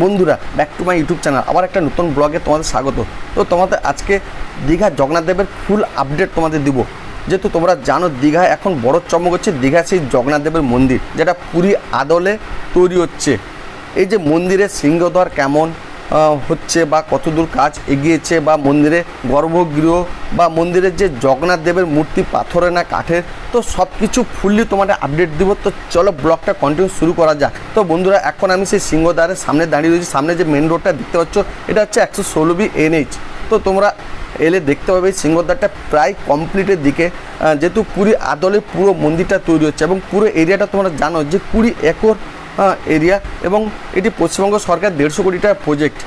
বন্ধুরা back to my YouTube channel আবার একটা নতুন ব্লগে তোমাদের স্বাগত। তো তোমাদের আজকে দীঘা জগন্নাথ দেবের ফুল আপডেট তোমাদের দিব। যেহেতু তোমরা জানো দীঘা এখন বড় চমক হচ্ছে দীঘা সেই জগন্নাথ দেবের মন্দির, যেটা পুরী আদলে তৈরি হচ্ছে। এই যে মন্দিরের সিংহদ্বার কেমন হচ্ছে বা কতদূর কাজ এগিয়েছে বা মন্দিরে গর্ভগৃহ বা মন্দিরের যে জগন্নাথ দেবের মূর্তি, পাথরে না কাঠের, তো সব কিছু ফুললি তোমাদের আপডেট দিব। তো চলো ব্লগটা কন্টিনিউ শুরু করা যাক। তো বন্ধুরা, এখন আমি সেই সিংহদ্বারের সামনে দাঁড়িয়ে রয়েছি। সামনে যে মেন রোডটা দেখতে পাচ্ছ, এটা হচ্ছে একশো ষোলো বি এনএইচ। তো তোমরা এলে দেখতে পাবে সিংহদ্বারটা প্রায় কমপ্লিটের দিকে। যেহেতু কুড়ি আদলে পুরো মন্দিরটা তৈরি হচ্ছে এবং পুরো এরিয়াটা তোমরা জানো যে কুড়ি একর এরিয়া এবং এটি পশ্চিমবঙ্গ সরকার দেড়শো কোটি টাকা প্রজেক্ট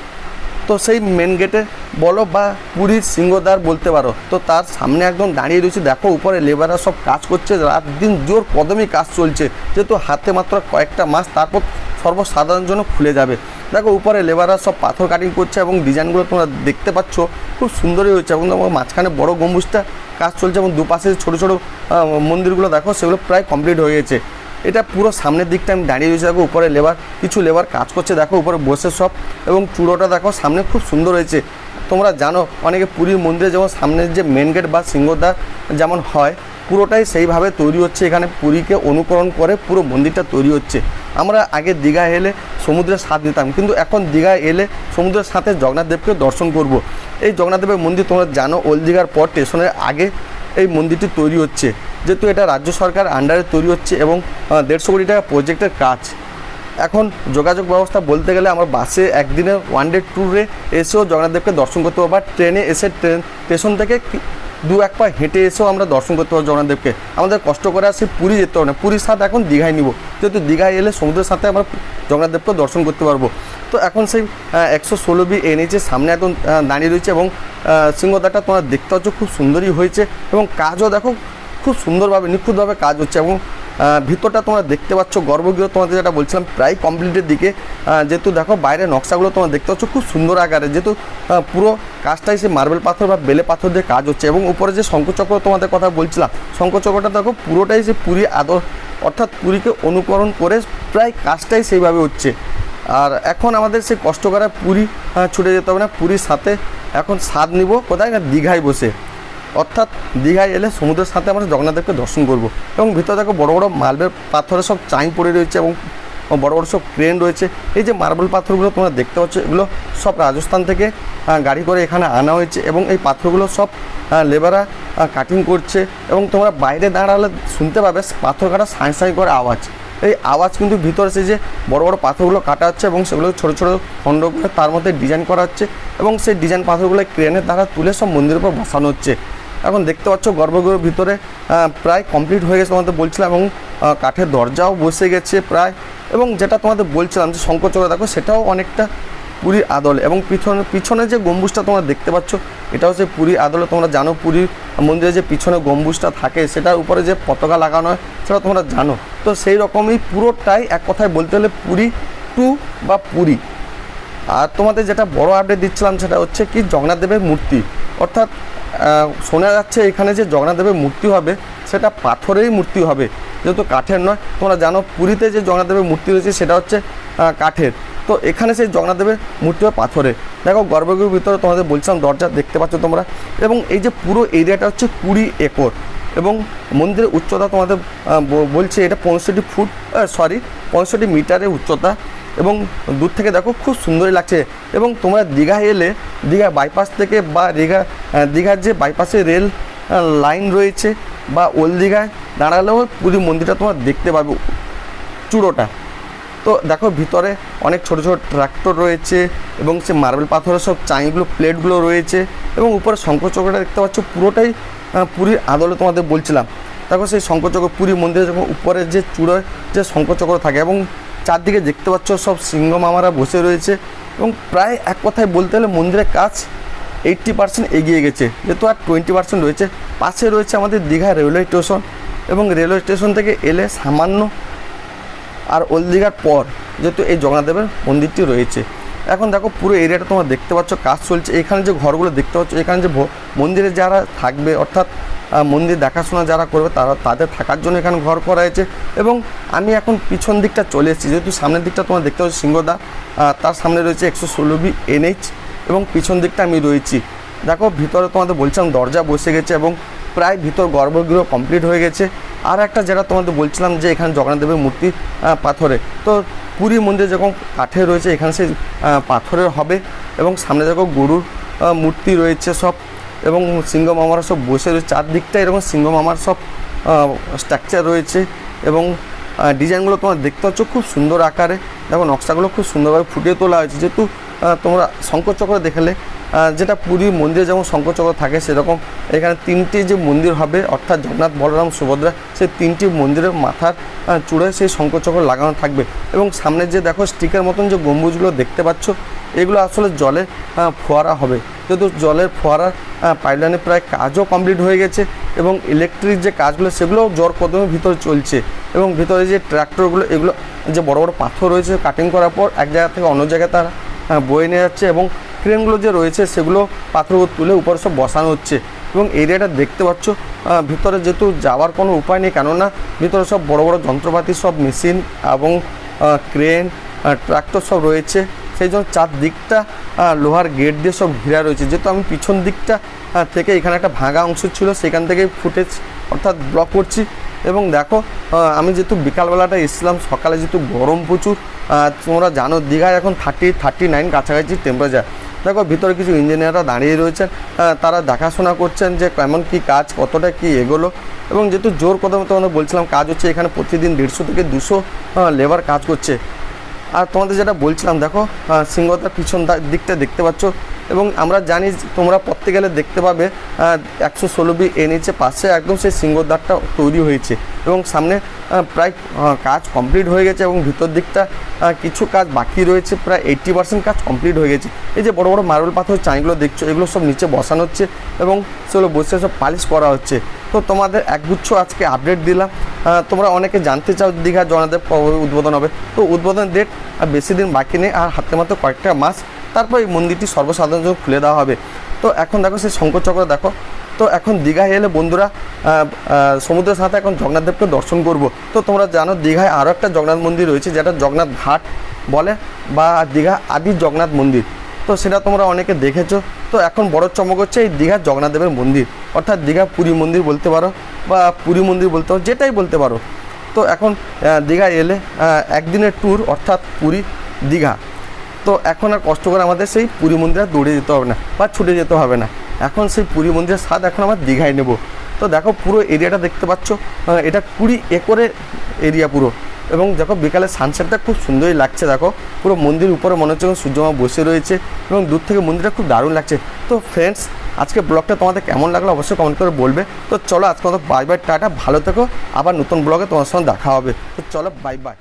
তো সেই মেন গেটে বলো বা পুরীর সিংহদ্বার বলতে পারো, তো তার সামনে একদম দাঁড়িয়ে রয়েছে। দেখো, উপরে লেবাররা সব কাজ করছে, রাত দিন জোর কদমই কাজ চলছে। যেহেতু হাতে মাত্র কয়েকটা মাস, তারপর সর্বসাধারণ জন্য খুলে যাবে। দেখো, উপরে লেবাররা সব পাথর কাটিং করছে এবং ডিজাইনগুলো তোমরা দেখতে পাচ্ছ। খুব সুন্দরই হয়েছে এবং তোমার মাঝখানে বড় গম্বুজটা কাজ চলছে এবং দুপাশে ছোটো ছোটো মন্দিরগুলো দেখো, সেগুলো প্রায় কমপ্লিট হয়ে গেছে। এটা পুরো সামনের দিকটা আমি দাঁড়িয়ে রয়েছে। দেখো, উপরে লেবার, কিছু লেবার কাজ করছে। দেখো, উপরে বসে সব। এবং চূড়োটা দেখো, সামনে খুব সুন্দর হয়েছে। তোমরা জানো, অনেকে পুরীর মন্দিরে যেমন সামনের যে মেন গেট বা সিংহদ্বার যেমন হয়, পুরোটাই সেইভাবে তৈরি হচ্ছে। এখানে পুরীকে অনুকরণ করে পুরো মন্দিরটা তৈরি হচ্ছে। আমরা আগে দীঘায় এলে সমুদ্রের স্বাদ নিতাম। কিন্তু এখন দীঘায় এলে সমুদ্রের সাথে জগন্নাথ দেবকে দর্শন করব। এই জগন্নাথ দেবের মন্দির তোমরা জানো ওল্ড দীঘার পর স্টেশনের আগে এই মন্দিরটি তৈরি হচ্ছে। যেহেতু এটা রাজ্য সরকার আন্ডারে তৈরি হচ্ছে এবং দেড়শো কোটি টাকা প্রজেক্টের কাজ। এখন যোগাযোগ ব্যবস্থা বলতে গেলে আমরা বাসে একদিনে ওয়ান ডে ট্যুরে এসেও জগন্নাথদেবকে দর্শন করতে পারব বা ট্রেনে এসে ট্রেন, স্টেশন থেকে দু এক পা হেঁটে এসেও আমরা দর্শন করতে পারব জগন্নাথদেবকে আমাদের কষ্ট করে আসে পুরী যেতে হবে না। পুরীর সাথে এখন দীঘায় নিব। যেহেতু দীঘায় এলে সমুদ্রের সাথে আমরা জগন্নাথদেবকে দর্শন করতে পারব। তো এখন সেই একশো ষোলো বি এনএইচের সামনে এখন দাঁড়িয়ে রয়েছে এবং সিংহদাটা তোমরা দেখতে পাচ্ছ, খুব সুন্দরই হয়েছে। এবং কাজও দেখো খুব সুন্দরভাবে, নিখুঁতভাবে কাজ হচ্ছে এবং ভিতরটা তোমরা দেখতে পাচ্ছ, গর্ভগৃহ তোমাদের যেটা বলছিলাম, প্রায় কমপ্লিটের দিকে। যেহেতু দেখো বাইরে নকশাগুলো তোমরা দেখতে পাচ্ছ, খুব সুন্দর আকারে। যেহেতু পুরো কাজটাই সে মার্বেল পাথর বা বেলে পাথর দিয়ে কাজ হচ্ছে এবং উপরে যে শঙ্কচক্র তোমাদের কথা বলছিলাম শঙ্কচক্রটা দেখো পুরোটাই সে পুরী আদর, অর্থাৎ পুরীকে অনুকরণ করে প্রায় কাজটাই সেইভাবে হচ্ছে। আর এখন আমাদের সেই কষ্ট করা পুরী ছুটে যেতে হবে না, পুরীর সাথে এখন স্বাদ নিব, কোথায়? না দীঘায় বসে। অর্থাৎ দীঘায় এলে সমুদ্রের সাথে আমরা জগন্নাথদেবকে দর্শন করব। এবং ভিতরে দেখো বড় বড় মার্বেল পাথরে সব চাই পড়ে রয়েছে এবং বড় বড় সব ক্রেন রয়েছে। এই যে মার্বেল পাথরগুলো তোমরা দেখতে পাচ্ছ, এগুলো সব রাজস্থান থেকে গাড়ি করে এখানে আনা হয়েছে এবং এই পাথরগুলো সব লেবাররা কাটিং করছে এবং তোমরা বাইরে দাঁড়ালে শুনতে পাবে পাথর কাটা সাঁই সাঁই করে আওয়াজ। এই আওয়াজ কিন্তু ভিতরে সে যে বড় বড় পাথরগুলো কাটা হচ্ছে এবং সেগুলো ছোটো ছোটো খণ্ড করে তার মধ্যে ডিজাইন করা হচ্ছে এবং সেই ডিজাইন পাথরগুলো ক্রেনের দ্বারা তুলে সব মন্দিরের উপর বসানো হচ্ছে। এখন দেখতে পাচ্ছ গর্ভগৃহের ভিতরে প্রায় কমপ্লিট হয়ে গেছে তোমাদের বলছিলাম এবং কাঠের দরজাও বসে গেছে প্রায়। এবং যেটা তোমাদের বলছিলাম যে শঙ্করচক্র, দেখো সেটাও অনেকটা পুরীর আদলে। এবং পিছনে পিছনে যে গম্বুজটা তোমরা দেখতে পাচ্ছ এটা হচ্ছে পুরীর আদলে। তোমরা জানো পুরীর মন্দিরে যে পিছনে গম্বুজটা থাকে, সেটার উপরে যে পতাকা লাগানো হয়, সেটা তোমরা জানো। তো সেই রকমই পুরোটাই এক কথায় বলতে হলে পুরী টু বা পুরী। আর তোমাদের যেটা বড় আপডেট দিচ্ছিলাম সেটা হচ্ছে কি জগন্নাথ দেবের মূর্তি। অর্থাৎ শোনা যাচ্ছে এখানে যে জগন্নাথ দেবের মূর্তি হবে, সেটা পাথরেই মূর্তি হবে, যেহেতু কাঠের নয়। তোমরা জানো পুরীতে যে জগন্নাথ দেবের মূর্তি রয়েছে, সেটা হচ্ছে কাঠের। তো এখানে সেই জগন্নাথ দেবের মূর্তি হবে পাথরে। দেখো, গর্ভগৃহের ভিতরে তোমাদের বলছিলাম, দরজা দেখতে পাচ্ছ তোমরা। এবং এই যে পুরো এরিয়াটা হচ্ছে কুড়ি একর। এবং মন্দিরের উচ্চতা তোমাদের বলছে এটা পঁয়ষট্টি ফুট সরি পঁয়ষট্টি মিটারের উচ্চতা। এবং দূর থেকে দেখো খুব সুন্দরই লাগছে। এবং তোমরা দীঘা এলে, দীঘা বাইপাস থেকে বা দীঘা দীঘার যে বাইপাসে রেল লাইন রয়েছে বা ওল্ড দীঘায় দাঁড়ালেও পুরী মন্দিরটা তোমরা দেখতে পাবে চূড়োটা। তো দেখো ভিতরে অনেক ছোট ছোট ট্রাক্টর রয়েছে এবং সে মার্বেল পাথরের সব চাইগুলো প্লেটগুলো রয়েছে এবং উপরে শঙ্করচক্রটা দেখতে পাচ্ছ পুরোটাই পুরীর আদলে তোমাদের বলছিলাম। দেখো সেই শঙ্করচক্র পুরী মন্দিরে যখন উপরে যে চূড়োয় যে শঙ্করচক্র থাকে এবং চারদিকে দেখতে পাচ্ছ সব সিংহ মামারা বসে রয়েছে এবং প্রায় এক কথায় বলতে হলে মন্দিরের কাজ এইট্টি পার্সেন্ট এগিয়ে গেছে। যেহেতু আর টোয়েন্টি পার্সেন্ট রয়েছে, পাশে রয়েছে আমাদের দীঘা রেলওয়ে স্টেশন এবং রেলওয়ে স্টেশন থেকে এলে সামান্য আর ওল্ড দীঘার পর যেহেতু এই জগন্নাথ দেবের মন্দিরটি রয়েছে। এখন দেখো পুরো এরিয়াটা তোমরা দেখতে পাচ্ছ, কাজ চলছে। এখানে যে ঘরগুলো দেখতে পাচ্ছ, এখানে যে মন্দিরে যারা থাকবে, অর্থাৎ মন্দির দেখাশোনা যারা করবে তারা তাদের থাকার জন্য এখানে ঘর করা হয়েছে। এবং আমি এখন পিছন দিকটা চলে এসেছি। যেহেতু সামনের দিকটা তোমরা দেখতে পাচ্ছ সিংহদা তার সামনে রয়েছে একশো ষোলো বি এনএইচ এবং পিছন দিকটা আমি রয়েছি। দেখো, ভিতরে তোমাদের বলছিলাম দরজা বসে গেছে এবং প্রায় ভিতর গর্ভগৃহ কমপ্লিট হয়ে গেছে। আর একটা যেটা তোমাদের বলছিলাম যে এখানে জগন্নাথ দেবের মূর্তি পাথরে। তো পুরী মন্দির যখন কাঠে রয়েছে, এখানে সেই পাথরের হবে এবং সামনে দেখো গরুর মূর্তি রয়েছে সব। এবং সিংহ মামারা সব বসে রয়েছে। চারদিকটা এরকম সিংহ মামার সব স্ট্রাকচার রয়েছে এবং ডিজাইনগুলো তোমার দেখতে পাচ্ছ খুব সুন্দর আকারে। দেখো, নকশাগুলো খুব সুন্দরভাবে ফুটিয়ে তোলা হয়েছে। যেহেতু তোমরা শঙ্করচক্র দেখালে যেটা পুরীর মন্দিরে যেমন শঙ্করচক্র থাকে সেরকম এখানে তিনটি যে মন্দির হবে, অর্থাৎ জগন্নাথ, বলরাম, সুভদ্রা, সেই তিনটি মন্দিরের মাথার চূড়ায় সেই শঙ্করচক্র লাগানো থাকবে। এবং সামনে যে দেখো স্টিকের মতন যে গম্বুজগুলো দেখতে পাচ্ছ এগুলো আসলে জলে ফোয়ারা হবে। যেহেতু জলের ফোয়ারার পাইপলাইনে প্রায় কাজও কমপ্লিট হয়ে গেছে এবং ইলেকট্রিক যে কাজগুলো, সেগুলোও জ্বর কদমের ভিতরে চলছে এবং ভিতরে যে ট্র্যাক্টরগুলো এগুলো যে বড় বড় পাথর রয়েছে কাটিং করার পর এক জায়গা থেকে অন্য জায়গায় তারা বয়ে নিয়ে যাচ্ছে এবং ক্রেনগুলো যে রয়েছে, সেগুলো পাথরগুলো তুলে উপরে সব বসানো হচ্ছে এবং এরিয়াটা দেখতে পাচ্ছ ভিতরে যেহেতু যাওয়ার কোনো উপায় নেই, কেননা ভিতরে সব বড় বড় যন্ত্রপাতি সব মেশিন এবং ক্রেন ট্রাক্টর সব রয়েছে। সেই জন্য চারদিকটা লোহার গেট দিয়ে সব ঘেরা রয়েছে। যেহেতু আমি পিছন দিকটা থেকে এখানে একটা ভাঙা অংশ ছিল, সেখান থেকে ফুটেজ অর্থাৎ ব্লক করছি। এবং দেখো আমি যেহেতু বিকালবেলাটা এসেছিলাম, সকালে যেহেতু গরম প্রচুর তোমরা জানো দীঘায় এখন থার্টি থার্টি নাইন কাছাকাছি টেম্পারেচার দেখো, ভিতরে কিছু ইঞ্জিনিয়াররা দাঁড়িয়ে রয়েছেন তারা দেখাশোনা করছেন যে কেমন কি কাজ, কতটা কি এগোলো। এবং যেহেতু জোর কথা মতো বলছিলাম, কাজ হচ্ছে এখানে প্রতিদিন দেড়শো থেকে দুশো লেবার কাজ করছে। আর তোমাদের যেটা বলছিলাম, দেখো সিংহতার পিছন দিকটা দেখতে পাচ্ছ এবং আমরা জানি তোমরা পড়তে গেলে দেখতে পাবে একশো ষোলো বি এনএচে পাশে একদম সেই সিংহদ্বারটা তৈরি হয়েছে। এবং সামনে প্রায় কাজ কমপ্লিট হয়ে গেছে এবং ভিতর দিকটা কিছু কাজ বাকি রয়েছে, প্রায় এইট্টি পার্সেন্ট কাজ কমপ্লিট হয়ে গেছে। এই যে বড় বড় মার্বেল পাথর চাইগুলো দেখছ, এগুলো সব নিচে বসানো হচ্ছে এবং সেগুলো বসে সব পালিশ করা হচ্ছে। তো তোমাদের একগুচ্ছ আজকে আপডেট দিলাম। তোমরা অনেকে জানতে চাও দীঘা জনাদেব কবে উদ্বোধন হবে। তো উদ্বোধন ডেট আর বেশি দিন বাকি নেই, আর হাতে মাত্র কয়েকটা মাস, তারপর এই মন্দিরটি সর্বসাধারণ খুলে দেওয়া হবে। তো এখন দেখো সেই শঙ্কর চক্র, দেখো তো এখন দীঘায় এলে বন্ধুরা সমুদ্রের সাথে এখন জগন্নাথদেবকে দর্শন করব। তো তোমরা জানো দীঘায় আরও একটা জগন্নাথ মন্দির রয়েছে, যেটা জগন্নাথ ঘাট বলে, বা দীঘা আদি জগন্নাথ মন্দির। তো সেটা তোমরা অনেকে দেখেছ। তো এখন বড় চমক হচ্ছে এই দীঘার জগন্নাথদেবের মন্দির, অর্থাৎ দীঘা পুরী মন্দির বলতে পারো, বা পুরী মন্দির বলতে পারো, যেটাই বলতে পারো। তো এখন দীঘায় এলে একদিনের ট্যুর অর্থাৎ পুরী দীঘা। তো এখন আর কষ্ট করে আমাদের সেই পুরী মন্দিরে দৌড়ে যেতে হবে না, বা ছুটে যেতে হবে না। এখন সেই পুরী মন্দিরের স্বাদ এখন আমার দীঘায় নেব। তো দেখো পুরো এরিয়াটা দেখতে পাচ্ছ এটা কুড়ি একরে এরিয়া পুরো। এবং দেখো বিকালে সানসেটটা খুব সুন্দরই লাগছে, দেখো। পুরো মন্দির উপরে মনে হচ্ছে সূর্যমা বসে রয়েছে এবং দূর থেকে মন্দিরটা খুব দারুণ লাগছে। তো ফ্রেন্ডস আজকে ব্লগটা তোমাদের কেমন লাগল অবশ্যই কমেন্ট করে বলবে। তো চলো আজকে মতো বাই বাই টাটা, ভালো থেকো। আবার নতুন ব্লগে তোমার সঙ্গে দেখা হবে। তো চলো বাই বাই